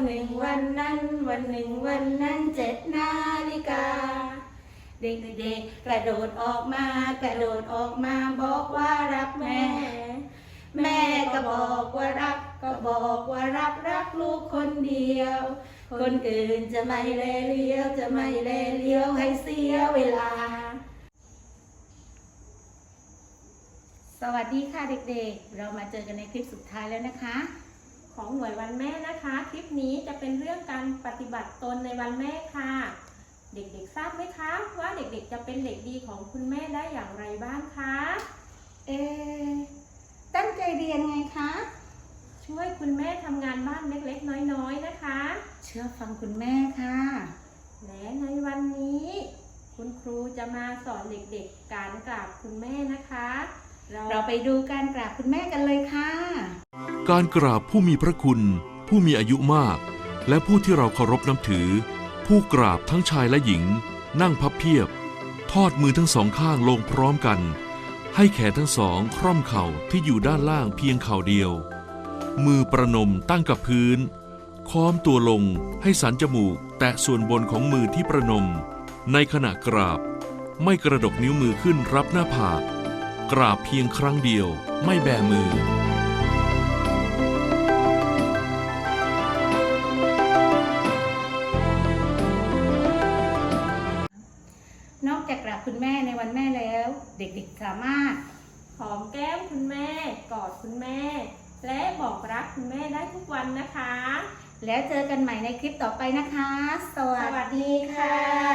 วันหนึ่งวันนั้น วันหนึ่งวันนั้นเจ็ดนาฬิกา เด็กๆกระโดดออกมากระโดดออกมาบอกว่ารักแม่ แม่ก็บอกว่ารักก็บอกว่ารักรักลูกคนเดียว คนอื่นจะไม่เลเลี้ยวจะไม่เลเลี้ยวให้เสียเวลา สวัสดีค่ะเด็กๆ เรามาเจอกันในคลิปสุดท้ายแล้วนะคะ ของหน่วยวันแม่นะคะ คลิปนี้จะเป็นเรื่องการปฏิบัติตนในวันแม่ค่ะ เด็กๆทราบไหมคะว่าเด็กๆจะเป็นเด็กดีของคุณแม่ได้อย่างไรบ้างคะเอ๊ะตั้งใจเรียนไงคะ ช่วยคุณแม่ทำงานบ้านเล็กๆ น้อยๆนะคะ เชื่อฟังคุณแม่ค่ะ และในวันนี้ คุณครูจะมาสอนเด็กๆ การกราบคุณแม่นะคะ เราเราไปดูการกราบคุณแม่กันเลยค่ะ การกราบผู้มีพระคุณ ผู้มีอายุมาก และผู้ที่เราเคารพนับถือ ผู้กราบทั้งชายและหญิง นั่งพับเพียบ ทอดมือทั้งสองข้างลงพร้อมกัน ให้แขนทั้งสองคร่อมเข่าที่อยู่ด้านล่างเพียงเข่าเดียว มือประนมตั้งกับพื้น ค้อมตัวลงให้สันจมูกแตะส่วนบนของมือที่ประนม ในขณะกราบ ไม่กระดกนิ้วมือขึ้นรับหน้าผากกราบเพียงครั้งเดียว ไม่แบมือ จากกราบคุณแม่ในวันแม่แล้ว เด็กๆสามารถ หอมแก้มคุณแม่ กอดคุณแม่ และบอกรักคุณแม่ได้ทุกวันนะคะ แล้วเจอกันใหม่ในคลิปต่อไปนะคะ สวัสดีค่ะ